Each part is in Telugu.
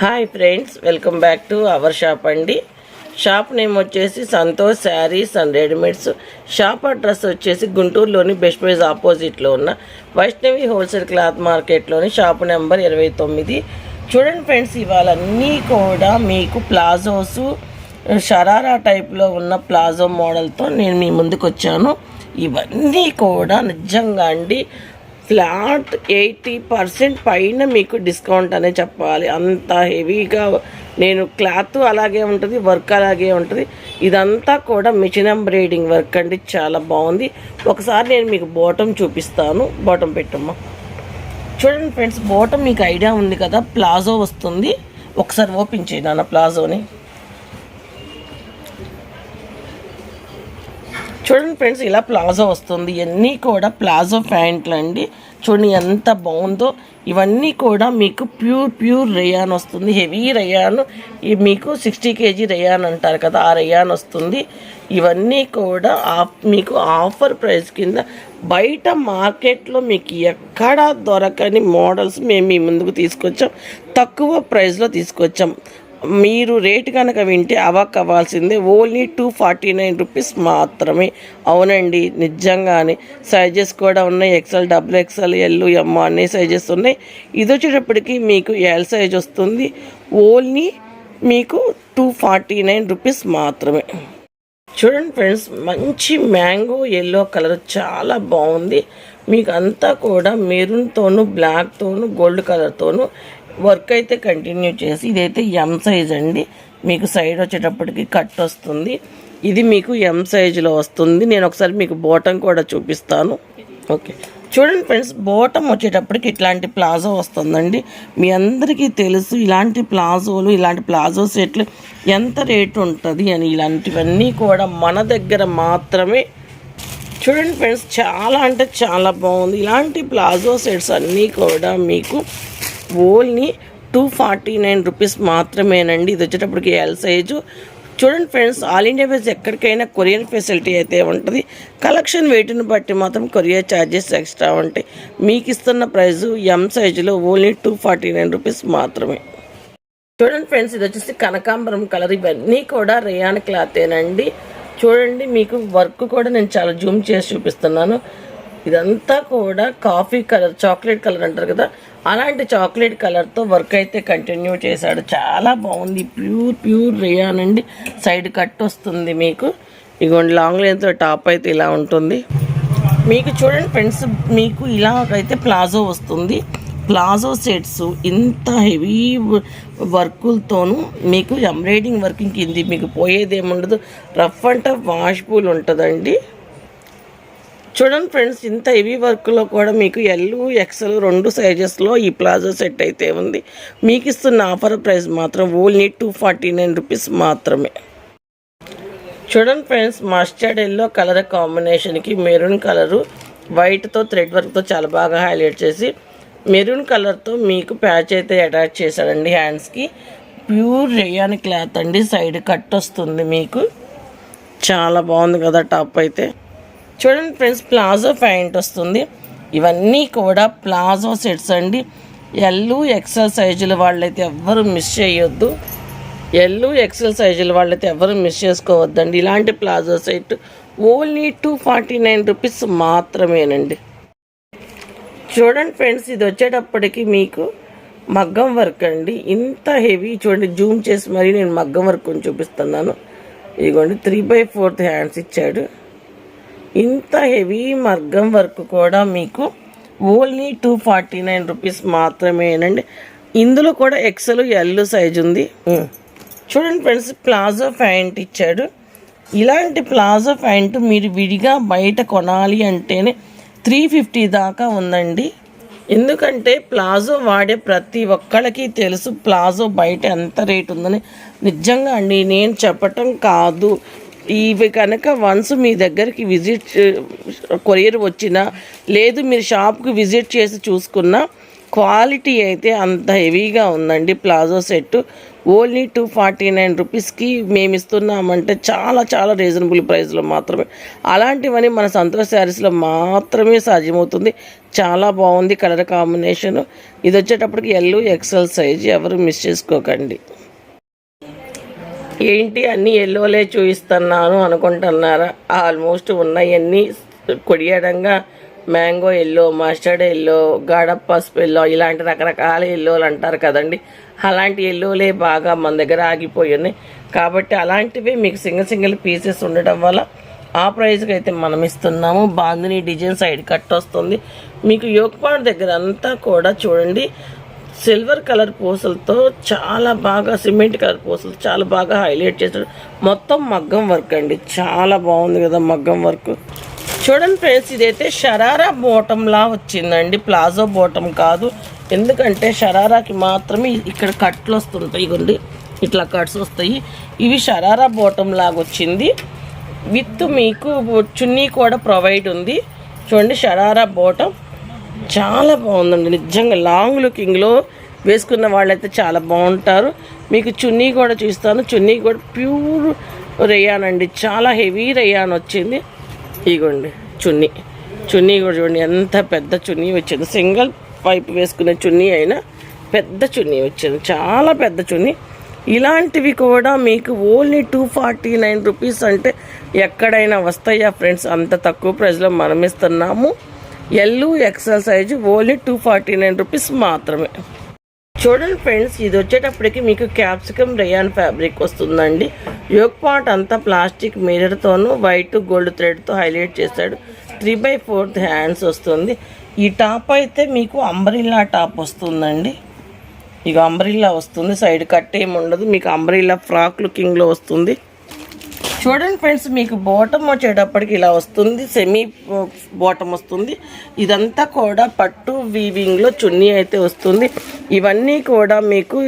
Hi friends welcome back to our shop అండి. షాప్ నేమ్ వచ్చేసి Santosh sarees and readymades. Shop address వచ్చేసి గుంటూరులోని బెస్ట్ ప్రైజ్ ఆపోజిట్లో ఉన్న వైష్ణవి హోల్సేల్ క్లాత్ మార్కెట్లోని షాప్ నెంబర్ ఇరవై తొమ్మిది. చూడండి ఫ్రెండ్స్ ఇవాళన్నీ కూడా మీకు ప్లాజోస్ షరారా టైప్లో ఉన్న ప్లాజో మోడల్తో నేను మీ ముందుకు వచ్చాను ఇవన్నీ కూడా నిజంగా అండి ఫ్లాట్ ఎయిటీ పర్సెంట్ పైన మీకు డిస్కౌంట్ అనే చెప్పాలి. అంత హెవీగా నేను క్లాత్ అలాగే ఉంటుంది వర్క్ అలాగే ఉంటుంది. ఇదంతా కూడా మిషన్ ఎంబ్రాయిడింగ్ వర్క్ అండి. చాలా బాగుంది. ఒకసారి నేను మీకు బోటం చూపిస్తాను. బోటం పెట్టమ్మా. చూడండి ఫ్రెండ్స్ బోటం మీకు ఐడియా ఉంది కదా ప్లాజో వస్తుంది. ఒకసారి ఓపెన్ చేయి ప్లాజోని. చూడండి ఫ్రెండ్స్ ఇలా ప్లాజో వస్తుంది. ఇవన్నీ కూడా ప్లాజో ప్యాంట్లు అండి. చూడండి ఎంత బాగుందో. ఇవన్నీ కూడా మీకు ప్యూర్ ప్యూర్ రేయాన్ వస్తుంది. Heavy rayon. మీకు సిక్స్టీ కేజీ రేయాన్ అంటారు కదా ఆ రేయాన్ వస్తుంది. ఇవన్నీ కూడా మీకు ఆఫర్ ప్రైస్ కింద బయట మార్కెట్లో మీకు ఎక్కడా దొరకని మోడల్స్ మేము మీ ముందుకు తీసుకొచ్చాం. తక్కువ ప్రైస్లో తీసుకొచ్చాం. మీరు రేట్ కనుక వింటే అవాక్ అవ్వాల్సిందే only two forty nine rupees మాత్రమే. అవునండి నిజంగానే. సైజెస్ కూడా ఉన్నాయి. XL double XL L M అన్ని సైజెస్ ఉన్నాయి. ఇది వచ్చేటప్పటికి మీకు ఎల్ సైజ్ వస్తుంది. ఓన్లీ మీకు టూ ఫార్టీ నైన్ రూపీస్ మాత్రమే. చూడండి ఫ్రెండ్స్ మంచి మ్యాంగో ఎల్లో కలర్ చాలా బాగుంది. మీకు అంతా కూడా మెరూన్తోను బ్లాక్తోను గోల్డ్ కలర్తోను వర్క్ అయితే కంటిన్యూ చేసి ఇదైతే ఎం సైజ్ అండి. మీకు సైడ్ వచ్చేటప్పటికి కట్ వస్తుంది. ఇది మీకు ఎం సైజులో వస్తుంది. నేను ఒకసారి మీకు బోటం కూడా చూపిస్తాను. ఓకే చూడండి ఫ్రెండ్స్ బోటం వచ్చేటప్పటికి ఇట్లాంటి ప్లాజో వస్తుందండి. మీ అందరికీ తెలుసు ఇలాంటి ప్లాజోలు ఇలాంటి ప్లాజో సెట్లు ఎంత రేటు ఉంటుంది అని ఇలాంటివన్నీ కూడా మన దగ్గర మాత్రమే. చూడండి ఫ్రెండ్స్ చాలా అంటే చాలా బాగుంది. ఇలాంటి ప్లాజో సెట్స్ అన్నీ కూడా మీకు only two forty nine rupees మాత్రమేనండి. ఇది వచ్చేటప్పటికి ఎల్ సైజు చూడండి ఫ్రెండ్స్ ఆల్ ఇండియా వైజ్ ఎక్కడికైనా కొరియర్ ఫెసిలిటీ అయితే ఉంటుంది. కలెక్షన్ వెయిట్ని బట్టి మాత్రం కొరియర్ ఛార్జెస్ ఎక్స్ట్రా ఉంటాయి. మీకు ఇస్తున్న ప్రైజు ఎం సైజులో only two forty nine rupees మాత్రమే. చూడండి ఫ్రెండ్స్ ఇది వచ్చేసి కనకాంబరం కలర్ ఇవన్నీ కూడా రేయాన్ క్లాతేనండి చూడండి మీకు వర్క్ కూడా నేను చాలా జూమ్ చేసి చూపిస్తున్నాను. ఇదంతా కూడా కాఫీ కలర్ చాక్లెట్ కలర్ అంటారు కదా? అలాంటి చాక్లెట్ కలర్తో వర్క్ అయితే కంటిన్యూ చేశాడు. చాలా బాగుంది. ప్యూర్ ప్యూర్ రియాన్ అండి. సైడ్ కట్ వస్తుంది మీకు. ఇగోండి లాంగ్ లెంత్ టాప్ అయితే ఇలా ఉంటుంది. మీకు చూడండి ఫ్రెండ్స్ మీకు ఇలా అయితే ప్లాజో వస్తుంది. ప్లాజో సెట్స్ ఇంత హెవీ వర్కులతోనూ మీకు ఎంబ్రాయిడింగ్ వర్కింగ్ కింది మీకు పోయేది ఏముండదు రఫ్ అండ్ టఫ్ వాష్ఫుల్ ఉంటుందండి. చూడండి ఫ్రెండ్స్ ఇంత హెవీ వర్క్లో కూడా మీకు ఎల్ ఎక్సెల్ రెండు సైజెస్లో ఈ ప్లాజో సెట్ అయితే ఉంది. మీకు ఇస్తున్న ఆఫర్ ప్రైస్ మాత్రం only two forty nine rupees మాత్రమే. చూడండి ఫ్రెండ్స్ మస్టర్డ్ ఎల్లో కలర్ కాంబినేషన్కి మెరూన్ కలరు వైట్తో థ్రెడ్ వర్క్తో చాలా బాగా హైలైట్ చేసి మెరూన్ కలర్తో మీకు ప్యాచ్ అయితే అటాచ్ చేశాడండి హ్యాండ్స్కి ప్యూర్ రేయాన్ క్లాత్ అండి సైడ్ కట్ వస్తుంది మీకు. చాలా బాగుంది కదా టాప్ అయితే. చూడండి ఫ్రెండ్స్ ప్లాజో ప్యాంట్ వస్తుంది. ఇవన్నీ కూడా ప్లాజో సెట్స్ అండి. ఎల్లు ఎక్సెల్ సైజుల వాళ్ళైతే ఎవ్వరు మిస్ చేయొద్దు. ఎల్లు ఎక్సెల్ సైజుల వాళ్ళైతే ఎవరు మిస్ చేసుకోవద్దండి. ఇలాంటి palazzo set only two forty nine rupees మాత్రమేనండి. చూడండి ఫ్రెండ్స్ ఇది వచ్చేటప్పటికి మీకు మగ్గం వర్క్ అండి. ఇంత హెవీ చూడండి జూమ్ చేసి మరీ నేను మగ్గం వర్క్ చూపిస్తున్నాను. ఇదిగోండి త్రీ బై ఫోర్త్ హ్యాండ్స్ ఇచ్చాడు. ఇంత హెవీ మగ్గం వర్క్ కూడా మీకు only two forty nine rupees మాత్రమేనండి. ఇందులో కూడా ఎక్సెల్ ఎల్ సైజ్ ఉంది. చూడండి ఫ్రెండ్స్ ప్లాజో ప్యాంట్ ఇచ్చాడు. ఇలాంటి ప్లాజో ప్యాంట్ మీరు విడిగా బయట కొనాలి అంటేనే త్రీ ఫిఫ్టీ దాకా ఉందండి. ఎందుకంటే ప్లాజో వాడే ప్రతి ఒక్కళ్ళకి తెలుసు ప్లాజో బయట ఎంత రేట్ ఉందని. నిజంగా అండి నేను చెప్పటం కాదు. ఇవి కనుక వన్స్ మీ దగ్గరికి విజిట్ కొరియర్ uh, వచ్చినా లేదు మీరు షాప్కి విజిట్ చేసి చూసుకున్నా క్వాలిటీ అయితే అంత హెవీగా ఉందండి. Palazzo set only two forty nine రూపీస్కి మేము ఇస్తున్నామంటే చాలా చాలా రీజనబుల్ ప్రైస్లో మాత్రమే. అలాంటివన్నీ మన సంతోష్ శారీస్లో మాత్రమే సాధ్యమవుతుంది. చాలా బాగుంది కలర్ కాంబినేషన్ ఇది వచ్చేటప్పటికి ఎల్లు ఎక్సెల్ సైజ్ ఎవరు మిస్ చేసుకోకండి. ఏంటి అన్ని ఎల్లోలే చూపిస్తున్నాను అనుకుంటున్నారా? ఆల్మోస్ట్ ఉన్నాయన్నీ కొడియడంగా. మ్యాంగో ఎల్లో మస్టర్డ్ ఎల్లో గాఢ పసుపు ఎల్లో ఇలాంటి రకరకాల ఎల్లోలు అంటారు కదండి. అలాంటి ఎల్లోలే బాగా మన దగ్గర ఆగిపోయి ఉన్నాయి. కాబట్టి అలాంటివి మీకు సింగిల్ సింగిల్ పీసెస్ ఉండటం వల్ల ఆ ప్రైస్కి అయితే మనం ఇస్తున్నాము. బాందిని డిజైన్ సైడ్ కట్ వస్తుంది. మీకు యోగపాడు దగ్గర అంతా కూడా చూడండి. సిల్వర్ కలర్ పూసలతో చాలా బాగా సిమెంట్ కలర్ పూసలు చాలా బాగా హైలైట్ చేశాడు మొత్తం మగ్గం వర్క్ అండి. చాలా బాగుంది కదా మగ్గం వర్క్. చూడండి ఫ్రెండ్స్ ఇదైతే షరారా బోటంలా వచ్చిందండి. ప్లాజో బోటం కాదు. ఎందుకంటే షరారాకి మాత్రమే ఇక్కడ కట్లు వస్తుంటాయి ఇగోండి. ఇట్లా కట్స్ వస్తాయి. ఇవి షరారా బోటం లాగా వచ్చింది. విత్ మీకు చున్నీ కూడా ప్రొవైడ్ ఉంది. చూడండి షరారా బోటం. చాలా బాగుందండి. నిజంగా లాంగ్ లుకింగ్లో వేసుకున్న వాళ్ళైతే చాలా బాగుంటారు. మీకు చున్నీ కూడా చూస్తాను. చున్నీ కూడా ప్యూర్ రేయాన్ అండి చాలా హెవీ రేయాన్ వచ్చింది. ఇగోండి చున్నీ. చున్నీ కూడా చూడండి ఎంత పెద్ద చున్నీ వచ్చింది. సింగిల్ పైప్ వేసుకునే చున్నీ అయినా పెద్ద చున్నీ వచ్చింది. చాలా పెద్ద చున్నీ. ఇలాంటివి కూడా మీకు only two forty nine rupees అంటే ఎక్కడైనా వస్తాయా ఫ్రెండ్స్? అంత తక్కువ ప్రైస్లో మనం ఇస్తున్నాము. L XL size only two forty nine rupees మాత్రమే. చూడండి ఫ్రెండ్స్ ఇది వచ్చేటప్పటికి మీకు క్యాప్సికమ్ రేయాన్ ఫ్యాబ్రిక్ వస్తుందండి. యోగ్ పార్ట్ అంతా ప్లాస్టిక్ మిర్రర్తోనూ వైట్ గోల్డ్ థ్రెడ్తో హైలైట్ చేశాడు. త్రీ బై ఫోర్త్ హ్యాండ్స్ వస్తుంది. ఈ టాప్ అయితే మీకు అంబ్రిల్లా టాప్ వస్తుందండి. ఇక అంబ్రిల్లా వస్తుంది. సైడ్ కట్ ఏమి ఉండదు. మీకు అంబ్రిల్లా ఫ్రాక్ లుకింగ్లో వస్తుంది. చూడండి ఫ్రెండ్స్ మీకు బాటమ్ వచ్చేటప్పటికి ఇలా వస్తుంది సెమీ బాటమ్ uh, వస్తుంది. ఇదంతా కూడా పట్టు వీవింగ్లో చున్నీ అయితే వస్తుంది. ఇవన్నీ కూడా మీకు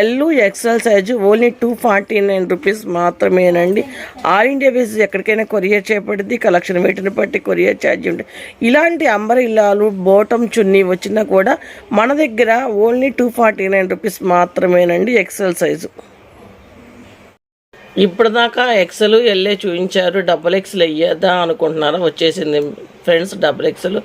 L XL size only two forty nine rupees మాత్రమేనండి. ఆల్ ఇండియా బేసిస్ ఎక్కడికైనా కొరియర్ చేయబడింది కలెక్షన్ వీటిని బట్టి కొరియర్ ఛార్జ్ ఉంటుంది. ఇలాంటి అంబరిల్లాలు బోటం చున్నీ వచ్చినా కూడా మన దగ్గర only two forty nine rupees మాత్రమేనండి ఎక్సెల్ సైజు ఇప్పటిదాకా ఎక్సెల్ ఎల్లే చూపించారు. డబుల్ ఎక్స్లు వెయ్యదా అనుకుంటున్నారా? వచ్చేసింది ఫ్రెండ్స్ డబుల్ ఎక్స్లు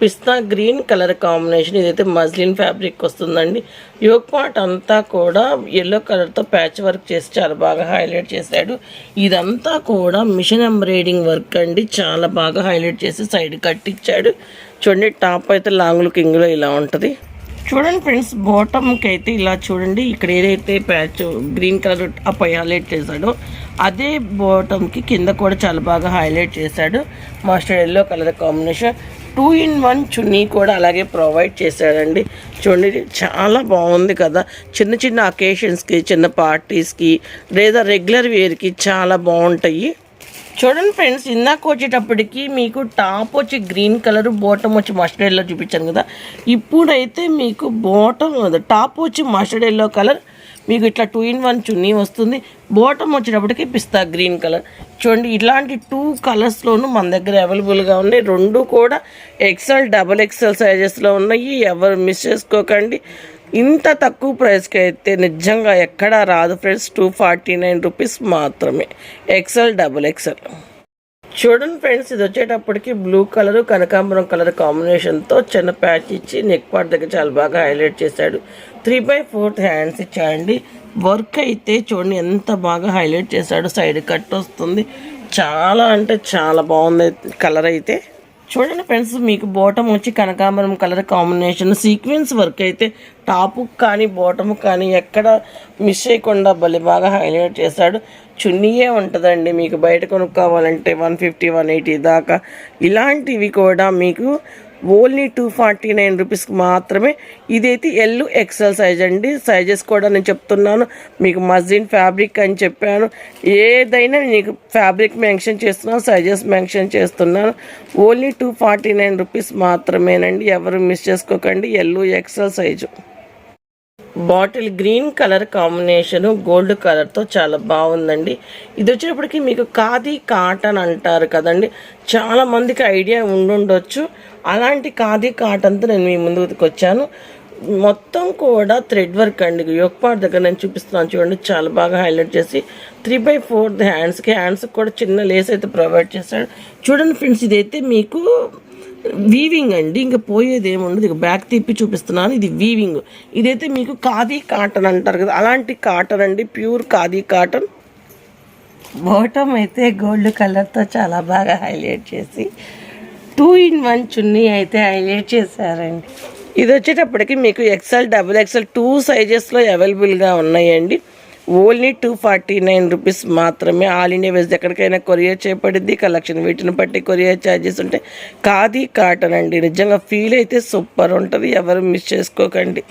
పిస్తా గ్రీన్ కలర్ కాంబినేషన్ ఇదైతే మజ్లిన్ ఫ్యాబ్రిక్ వస్తుందండి. యోగ్ పార్ట్ అంతా కూడా ఎల్లో కలర్తో ప్యాచ్ వర్క్ చేసి చాలా బాగా హైలైట్ చేశాడు. ఇదంతా కూడా మిషన్ ఎంబ్రాయిడింగ్ వర్క్ అండి. చాలా బాగా హైలైట్ చేసి సైడ్ కట్టించాడు చూడండి టాప్ అయితే లాంగ్ లుకింగ్లో ఇలా ఉంటుంది. చూడండి ఫ్రెండ్స్ బాటమ్కి అయితే ఇలా చూడండి ఇక్కడ ఏదైతే patch green colour up highlight చేశాడో అదే బాటమ్కి కింద కూడా చాలా బాగా హైలైట్ చేశాడు. Mustard yellow colour combination two in one చున్నీ కూడా అలాగే ప్రొవైడ్ చేశాడండి. చూడండి చాలా బాగుంది కదా. చిన్న చిన్న అకేషన్స్కి చిన్న పార్టీస్కి లేదా రెగ్యులర్ వేర్కి చాలా బాగుంటాయి. చూడండి ఫ్రెండ్స్ ఇందాక వచ్చేటప్పటికి మీకు టాప్ వచ్చి గ్రీన్ కలర్ బాటమ్ వచ్చి మస్టర్డ్ ఎల్లో చూపించాను కదా. ఇప్పుడైతే మీకు బాటమ్ టాప్ వచ్చి మస్టర్డ్ ఎల్లో కలర్ మీకు ఇట్లా టూ ఇన్ వన్ చున్నీ వస్తుంది. బాటమ్ వచ్చేటప్పటికి పిస్తా గ్రీన్ కలర్. చూడండి ఇలాంటి టూ కలర్స్లోనూ మన దగ్గర అవైలబుల్గా ఉన్నాయి. రెండు కూడా ఎక్సెల్ డబల్ ఎక్సెల్ సైజెస్లో ఉన్నాయి. ఎవరు మిస్ చేసుకోకండి. ఇంత తక్కువ ప్రైస్కి అయితే నిజంగా ఎక్కడా రాదు friends. Two forty nine rupees మాత్రమే. ఎక్సెల్ డబుల్ ఎక్సెల్ చూడండి ఫ్రెండ్స్ ఇది వచ్చేటప్పటికి బ్లూ కలర్ కనకాంబరం కలర్ కాంబినేషన్తో చిన్న ప్యాచ్ ఇచ్చి నెక్ పార్ట్ దగ్గర చాలా బాగా హైలైట్ చేశాడు. త్రీ బై ఫోర్త్ హ్యాండ్స్ ఇచ్చాడండి. వర్క్ అయితే చూడండి ఎంత బాగా హైలైట్ చేశాడు. సైడ్ కట్ వస్తుంది. చాలా అంటే చాలా బాగుంది కలర్ అయితే. చూడండి ఫ్రెండ్స్ మీకు బాటమ్ వచ్చి కనకాంబరం కలర్ కాంబినేషన్ సీక్వెన్స్ వర్క్ అయితే టాపు కానీ బోటము కానీ ఎక్కడ మిస్ చేయకుండా భలే బాగా హైలైట్ చేశాడు. చున్నీయే ఉంటుందండి మీకు బయట కొనుక్కోవాలంటే వన్ ఫిఫ్టీ వన్ ఎయిటీ దాకా. ఇలాంటివి కూడా మీకు ఓన్లీ టూ ఫార్టీ నైన్ రూపీస్కి మాత్రమే. ఇదైతే ఎల్లు ఎక్సెల్ సైజ్ అండి. సైజెస్ కూడా నేను చెప్తున్నాను. మీకు మజిన్ ఫ్యాబ్రిక్ అని చెప్పాను. ఏదైనా నీకు ఫ్యాబ్రిక్ మెన్షన్ చేస్తున్నాను సైజెస్ మెన్షన్ చేస్తున్నాను. Only two forty nine rupees మాత్రమేనండి. ఎవరు మిస్ చేసుకోకండి. L XL size. Bottle green colour combination gold కలర్తో చాలా బాగుందండి. ఇది వచ్చేటప్పటికి మీకు ఖాదీ కాటన్ అంటారు కదండి. చాలా మందికి ఐడియా ఉండుండొచ్చు. అలాంటి ఖాదీ కాటన్తో నేను మీ ముందుకు వచ్చాను. మొత్తం కూడా థ్రెడ్ వర్క్ అండి. యోక్ దగ్గర నేను చూపిస్తున్నాను చూడండి. చాలా బాగా హైలైట్ చేసి త్రీ బై ఫోర్త్ హ్యాండ్స్కి హ్యాండ్స్కి కూడా చిన్న లేస్ అయితే ప్రొవైడ్ చేశాడు. చూడండి ఫ్రెండ్స్ ఇదైతే మీకు వీవింగ్ అండి. ఇంకా పోయేది ఏముండదు ఇక బ్యాక్ తిప్పి చూపిస్తున్నాను. ఇది వీవింగ్ ఇదైతే మీకు ఖాదీ కాటన్ అంటారు కదా. అలాంటి కాటన్ అండి. Pure khadi cotton. బాటమ్ అయితే గోల్డ్ కలర్తో చాలా బాగా హైలైట్ చేసి టూ ఇన్ వన్ చున్నీ అయితే హైలైట్ చేశారండి. ఇది వచ్చేటప్పటికి మీకు ఎక్సెల్ డబుల్ ఎక్సెల్ టూ సైజెస్లో అవైలబుల్గా ఉన్నాయండి. Only two forty nine rupees మాత్రమే ఆల్ ఇండియా వేస్ ఎక్కడికైనా కొరియర్ చేయబడింది కలెక్షన్ వీటిని బట్టి కొరియర్ ఛార్జెస్ ఉంటాయి ఖాదీ కాటన్ అండి. నిజంగా ఫీల్ అయితే సూపర్ ఉంటుంది ఎవరు మిస్ చేసుకోకండి.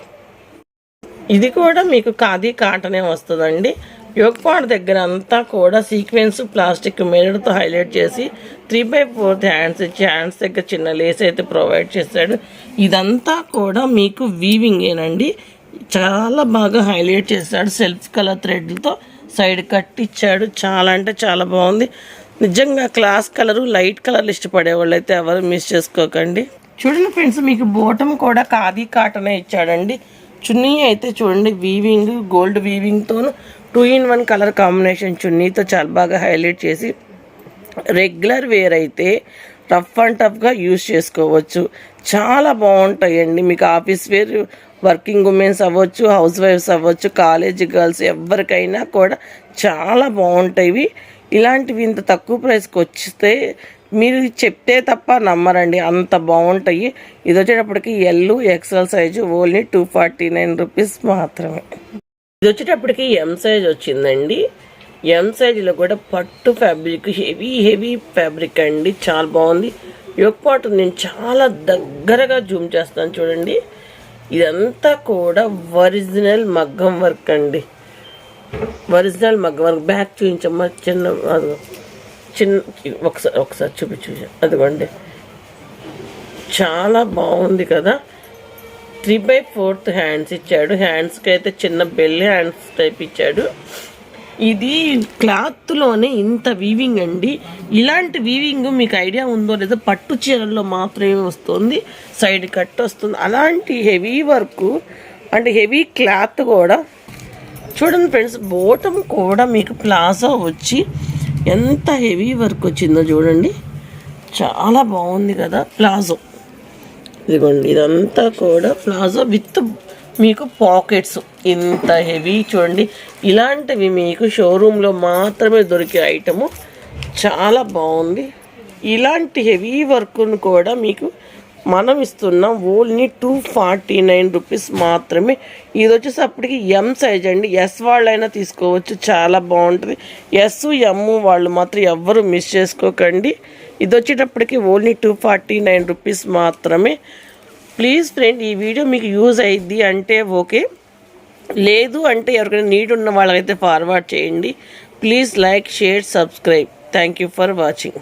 ఇది కూడా మీకు ఖాదీ కాటనే వస్తుందండి. యోగపాడ దగ్గర అంతా కూడా సీక్వెన్స్ ప్లాస్టిక్ మెరడ్తో హైలైట్ చేసి త్రీ బై ఫోర్త్ హ్యాండ్స్ ఇచ్చి హ్యాండ్స్ దగ్గర చిన్న లేస్ అయితే ప్రొవైడ్ చేశాడు. ఇదంతా కూడా మీకు వీవింగేనండి చాలా బాగా హైలైట్ చేశాడు సెల్ఫ్ కలర్ థ్రెడ్లతో. సైడ్ కట్ ఇచ్చాడు. చాలా అంటే చాలా బాగుంది. నిజంగా క్లాస్ కలరు లైట్ కలర్లు ఇష్టపడే వాళ్ళైతే అయితే ఎవరు మిస్ చేసుకోకండి. చూడండి ఫ్రెండ్స్ మీకు బోటం కూడా ఖాదీ కాటనే ఇచ్చాడండి. చున్నీ అయితే చూడండి weaving gold వీవింగ్తోను two in one colour combination చున్నీతో చాలా బాగా హైలైట్ చేసి. రెగ్యులర్ వేర్ అయితే రఫ్ అండ్ టఫ్గా యూజ్ చేసుకోవచ్చు. చాలా బాగుంటాయండి. మీకు ఆఫీస్ వేర్ వర్కింగ్ ఉమెన్స్ అవ్వచ్చు హౌస్ వైఫ్స్ అవ్వచ్చు కాలేజ్ గర్ల్స్ ఎవరికైనా కూడా చాలా బాగుంటాయి. ఇలాంటివి ఇంత తక్కువ ప్రైస్కి వచ్చితే మీరు చెప్తే తప్ప నమ్మరండి. అంత బాగుంటాయి. ఇది వచ్చేటప్పటికి L XL size only two forty nine rupees మాత్రమే. ఇది వచ్చేటప్పటికి ఎం సైజ్ వచ్చిందండి. ఎం సైజులో కూడా పట్టు ఫ్యాబ్రిక్ హెవీ హెవీ ఫ్యాబ్రిక్ అండి. చాలా బాగుంది. పాటు నేను చాలా దగ్గరగా జూమ్ చేస్తాను చూడండి. ఇదంతా కూడా ఒరిజినల్ మగ్గం వర్క్ అండి. ఒరిజినల్ మగ్గం వర్క్ బ్యాక్ చూపించమ్మా. చిన్న అది చిన్న ఒకసారి ఒకసారి చూపించు అదిగోండి. చాలా బాగుంది కదా. త్రీ బై ఫోర్త్ హ్యాండ్స్ ఇచ్చాడు. హ్యాండ్స్కి అయితే చిన్న బెల్లి హ్యాండ్స్ టైప్ ఇచ్చాడు. ఇది క్లాత్లోనే ఇంత వీవింగ్ అండి. ఇలాంటి వీవింగ్ మీకు ఐడియా ఉందో లేదో పట్టు చీరల్లో మాత్రమే వస్తుంది. సైడ్ కట్ వస్తుంది. అలాంటి హెవీ వర్క్ అంటే హెవీ క్లాత్ కూడా చూడండి ఫ్రెండ్స్ బోటం కూడా మీకు ప్లాజో వచ్చి ఎంత హెవీ వర్క్ వచ్చిందో చూడండి. చాలా బాగుంది కదా ప్లాజో ఇదిగోండి ఇదంతా కూడా ప్లాజో విత్ మీకు పాకెట్స్ ఇంత హెవీ చూడండి. ఇలాంటివి మీకు షోరూంలో మాత్రమే దొరికే ఐటము. చాలా బాగుంది. ఇలాంటి హెవీ వర్క్ను కూడా మీకు మనం ఇస్తున్నాం only two forty nine rupees మాత్రమే. ఇది వచ్చేసి అప్పటికి ఎం సైజ్ అండి. ఎస్ వాళ్ళైనా తీసుకోవచ్చు. చాలా బాగుంటుంది. ఎస్ ఎమ్ వాళ్ళు మాత్రం ఎవ్వరు మిస్ చేసుకోకండి. ఇది వచ్చేటప్పటికి only two forty nine rupees మాత్రమే. ప్లీజ్ ఫ్రెండ్ ఈ వీడియో మీకు యూజ్ అయ్యిద్ది అంటే ఓకే. లేదు అంటే ఎవరికైనా నీడ్ ఉన్న వాళ్ళకైతే ఫార్వర్డ్ చేయండి. Please like share subscribe. Thank you for watching